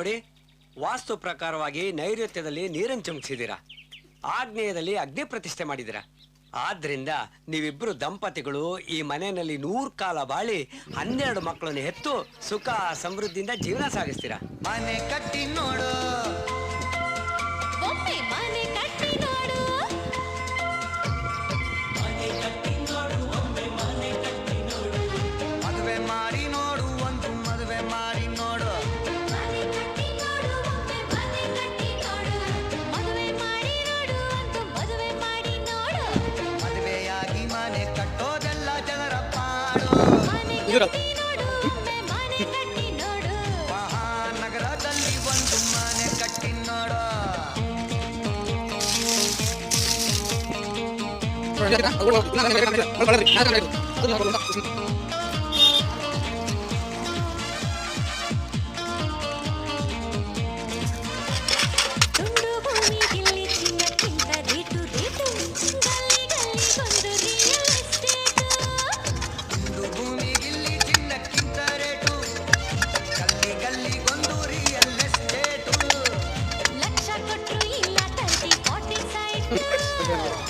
ನೋಡಿ, ವಾಸ್ತು ಪ್ರಕಾರವಾಗಿ ನೈಋತ್ಯದಲ್ಲಿ ನೀರನ್ನು ಚುಮುಕ್ಸಿದ್ದೀರಾ ಆಗ್ನೇಯದಲ್ಲಿ ಅಗ್ನಿ ಪ್ರತಿಷ್ಠೆ ಮಾಡಿದ್ದೀರಾ? ಆದ್ರಿಂದ ನೀವಿಬ್ರು ದಂಪತಿಗಳು ಈ ಮನೆಯಲ್ಲಿ ನೂರ್ ಕಾಲ ಬಾಳಿ ಹನ್ನೆರಡು ಮಕ್ಕಳನ್ನು ಹೆತ್ತು ಸುಖ, ಸಮೃದ್ಧಿಯಿಂದ ಜೀವನ ಸಾಗಿಸ್ತೀರಾ? ಮನೆ ಕಟ್ಟಿ ನೋಡು.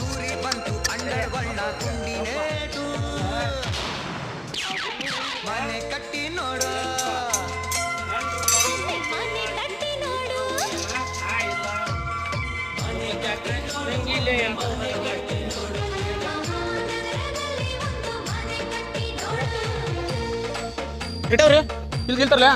Duri ಬಣ್ಣ ಕುಂಡಿನೇಟು ಮನೆ ಕಟ್ಟಿ ನೋಡು. ಇಟ್ಟವ್ರಿ ಇಲ್ಲಿ ಗೆಲ್ತಾರಲ್ಲ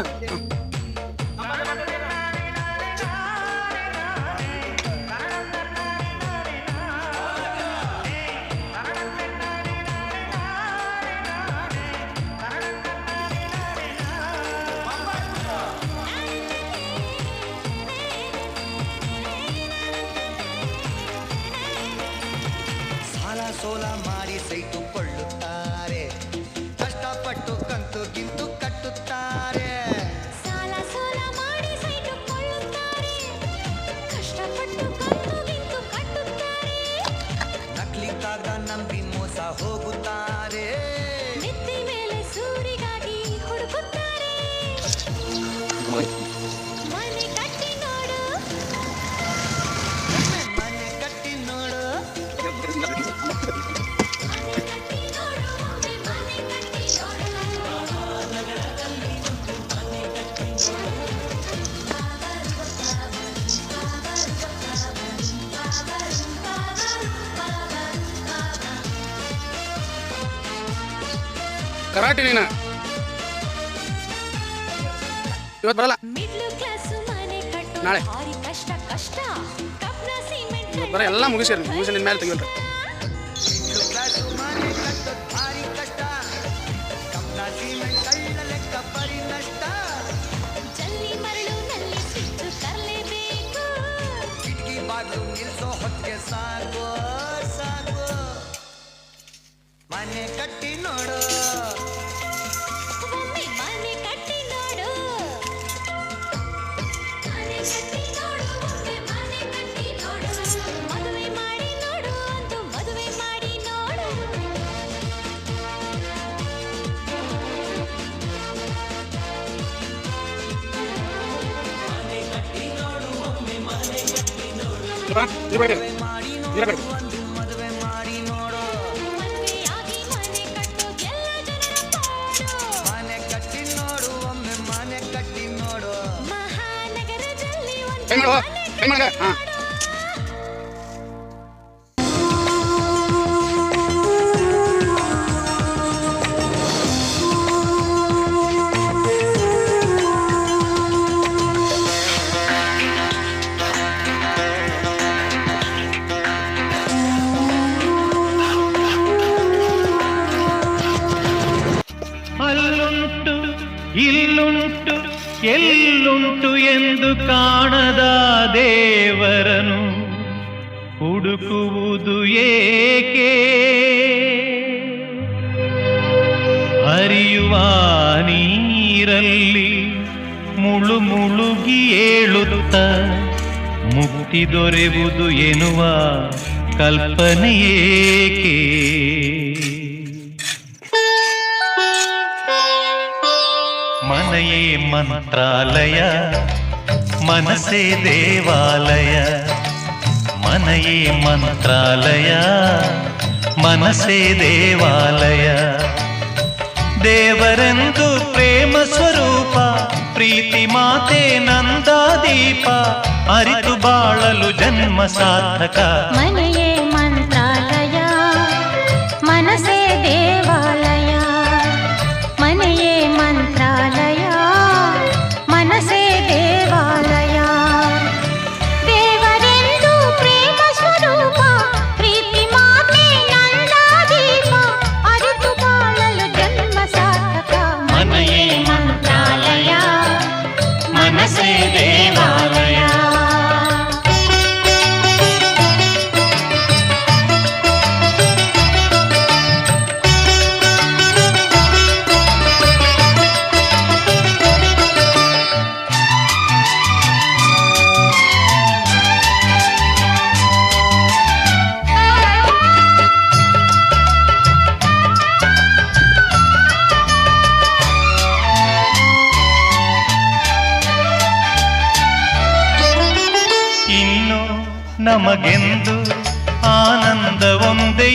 ನಂಬಿ ಮೋಸ ಹೋಗುತ್ತಾ? कराटे नहीं ना बरला नाले बरे अल्लाह मुझे शर्म मुझे नहीं मेल तो क्यों ಹೆಂಗ್ ಮಾಡುವ ಹೆಂಗ್ ಮಾಡ ಹಾ. ಎಲ್ಲುಂಟು ಎಲ್ಲುಂಟು ಎಂದು ಕಾಣದ ದೇವರನು ಹುಡುಕುವುದು ಏಕೆ? ಹರಿಯುವ ನೀರಲ್ಲಿ ಮುಳು ಮುಳುಗಿ ಏಳುತ್ತ, ಮುಕ್ತಿ ದೊರೆವುದು ಎನ್ನುವ ಕಲ್ಪನೆಯೇಕೇ మనయే మంత్రాలయ. మనసే దేవాలయ. మనయే మంత్రాలయ. మనసే దేవాలయ. దేవరందు ప్రేమ స్వరూప ప్రీతి మాతే నందా దీప అరితు బాళలు జన్మ ಸಾಧಕ మనయే ನಮಗೆಂದು ಆನಂದ ಒಂದೇ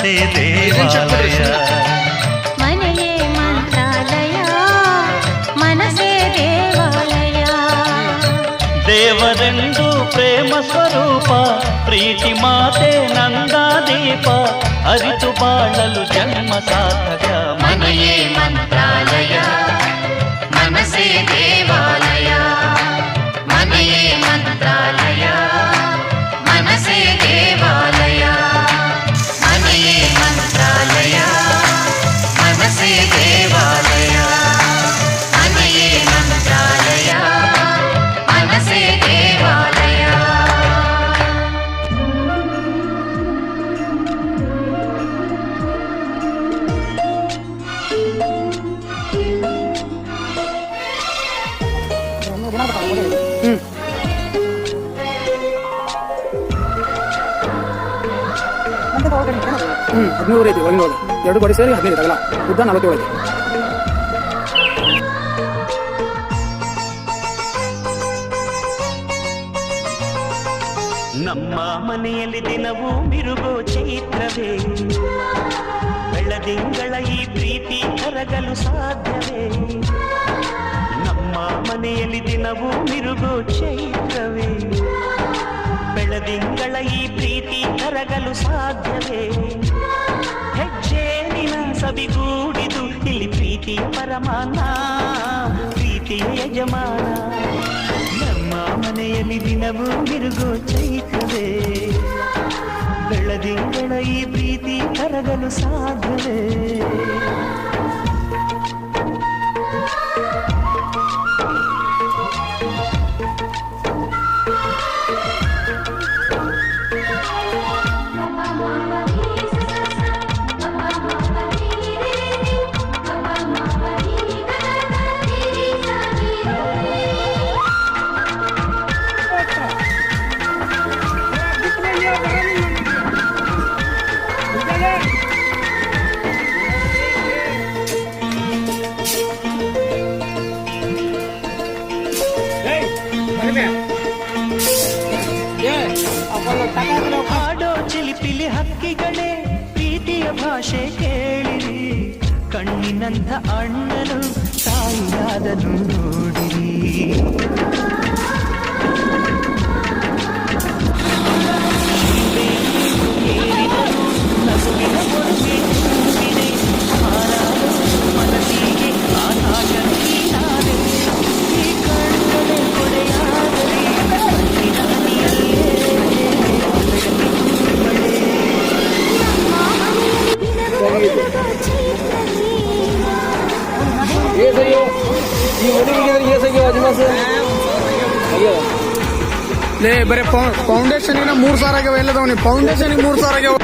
ಮನಸೇ ದೇವಾಲಯ ಮನೆಯೇ ಮಂತ್ರಾಲಯ ಮನಸೇ ದೇವಾಲಯ ದೇವರೆಂದು ಪ್ರೇಮ ಸ್ವರೂಪ ಪ್ರೀತಿ ಮಾತೆ ನಂದಾದೀಪ ಅರಿತು ಬಾಳಲು ಜನ್ಮ ಸಾರ್ಥಕ ಮನೆಯೇ ಮಂತ್ರಾಲಯ ಮನಸೇ ದೇವಾಲಯ ಮನೆಯೇ ಮಂತ್ರಾಲಯ ಹದಿಮೂರು ಐತಿ ಒಳಗೆ ಎರಡು ಗೋಡೆ ಸೇರಿ ಹದಿನೈದು ಆಗಲ್ಲ ಉದ್ದ ನಲವತ್ತೇಳು ನಮ್ಮ ಮನೆಯಲ್ಲಿ ದಿನವೂ ಬಿರುಗೋ ಚೈತ್ರವೇ. ಬೆಳದಿಂಗಳ ಈ ಪ್ರೀತಿ ಕರಗಲು ಸಾಧ್ಯವೇ. ನಮ್ಮ ಮನೆಯಲ್ಲಿ ದಿನವೂ ಬಿರುಗೋ ಚೈತ್ರವೇ. ಬೆಳದಿಂಗಳ ಈ ಪ್ರೀತಿ ಕರಗಲು ಸಾಧ್ಯವೇ. ಹೆಜ್ಜೇನಿನ ಸವಿಗೂಡಿದು ಇಲ್ಲಿ ಪ್ರೀತಿಯ ಪರಮಾನ ಪ್ರೀತಿಯ ಯಜಮಾನ ನಮ್ಮ ಮನೆಯಲ್ಲಿ ದಿನವೂ ಮಿರುಗೋ ಚೈತ್ರವೇ ಬೆಳದಿಂಗಳ ಈ ಪ್ರೀತಿ ಕರಗಲು ಸಾಧ್ಯವೇ ಭಾಷೆ ಕೇಳಿರಿ. ಕಣ್ಣಿನಂಥ ಅಣ್ಣನು ತಾಯಿಯಾದನು ನೋಡಿರಿ. ನಸುವಿನ ಬರೇ ಬರೀ ಫೌಂಡೇಶನ್ ಮೂರ್ ಸಾವಿರ ಆಗ್ಯಾವ ಎಲ್ಲದವನಿ ಫೌಂಡೇಶನ್ ಮೂರ್ ಸಾವಿರ ಆಗ್ಯಾವ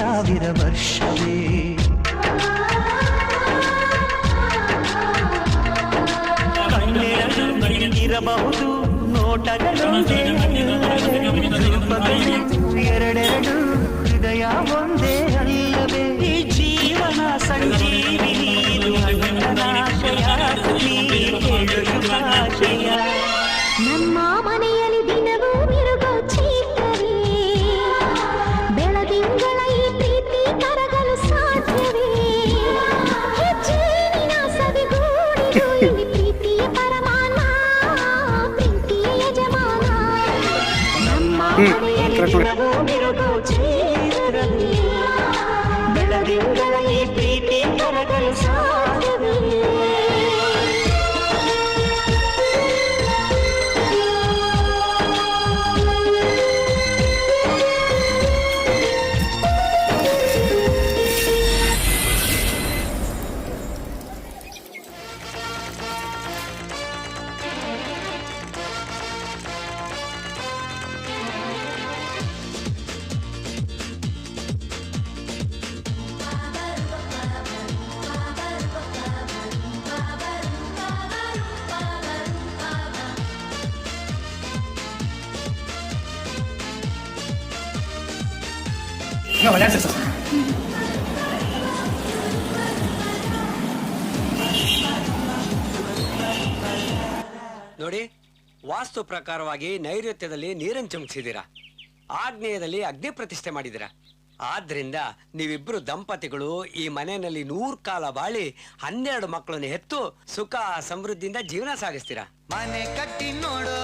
ಸಾವಿರ ವರ್ಷವೇ ಕಣ್ಣೆರಡು ಮೈಗಿರಬಹುದು ನೋಟದ become eso. ನೋಡಿ ವಾಸ್ತು ಪ್ರಕಾರವಾಗಿ ನೈಋತ್ಯದಲ್ಲಿ ನೀರನ್ನು ಚಮಕಿಸಿದ್ದೀರಾ ಆಗ್ನೇಯದಲ್ಲಿ ಅಗ್ನಿ ಪ್ರತಿಷ್ಠೆ ಮಾಡಿದಿರಾ ಆದ್ರಿಂದ ನೀವಿಬ್ರು ದಂಪತಿಗಳು ಈ ಮನೆಯಲ್ಲಿ ನೂರ್ ಕಾಲ ಬಾಳಿ ಹನ್ನೆರಡು ಮಕ್ಕಳನ್ನು ಹೆತ್ತು ಸುಖ ಸಮೃದ್ಧಿಯಿಂದ ಜೀವನ ಸಾಗಿಸ್ತೀರಾ? ಮನೆ ಕಟ್ಟಿ ನೋಡು.